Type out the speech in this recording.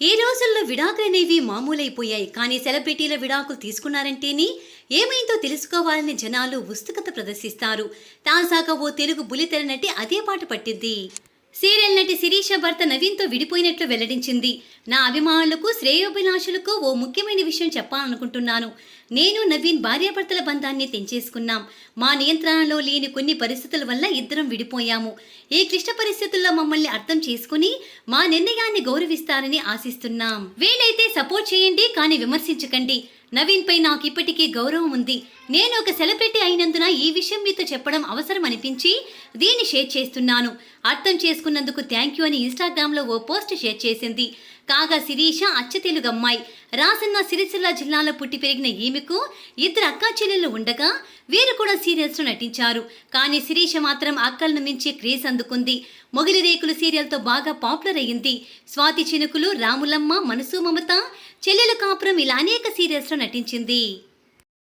ఈ రోజుల్లో విడాకులనేవి మామూలైపోయాయి కానీ సెలబ్రిటీల విడాకులు తీసుకున్నారంటేనే ఏమైందో తెలుసుకోవాలని జనాలు ఉత్సుకత ప్రదర్శిస్తారు. తాజాగా ఓ తెలుగు బులితెర నటి అదే పాట పట్టింది. సీరియల్ నటి శిరీష భర్త నవీన్తో విడిపోయినట్లు వెల్లడించింది. నా అభిమానులకు శ్రేయోభిలాషులకు ఓ ముఖ్యమైన విషయం చెప్పాలనుకుంటున్నాను. నేను నవీన్ భార్యాభర్తల బంధాన్ని తెంచేసుకున్నాం. మా నియంత్రణలో లేని కొన్ని పరిస్థితుల వల్ల ఇద్దరం విడిపోయాము. ఈ క్లిష్ట పరిస్థితుల్లో మమ్మల్ని అర్థం చేసుకుని మా నిర్ణయాన్ని గౌరవిస్తారని ఆశిస్తున్నాం. వీలైతే సపోర్ట్ చేయండి కానీ విమర్శించకండి. నవీన్ పై నాకు ఇప్పటికీ గౌరవం ఉంది. నేను ఒక సెలబ్రిటీ అయినందున ఈ విషయం మీతో చెప్పడం అవసరం అనిపించి దీన్ని షేర్ చేస్తున్నాను. అర్థం చేసుకున్నందుకు థ్యాంక్ యూ అని ఇన్స్టాగ్రామ్లో ఓ పోస్ట్ షేర్ చేసింది. కాగా శిరీష అచ్చ రాసన్న సిరిసిల్ల జిల్లాలో పుట్టి పెరిగిన ఈమెకు ఇద్దరు అక్కా చెల్లెళ్ళు ఉండగా వీరు కూడా సీరియల్స్లో నటించారు. కానీ శిరీష మాత్రం అక్కలను మించి క్రేజ్ అందుకుంది. మొగిలి రేకులు సీరియల్తో బాగా పాపులర్ అయ్యింది. స్వాతి చినుకులు రాములమ్మ మనసు మమత చెల్లెల కాపురం ఇలా అనేక సీరియల్స్లో నటించింది.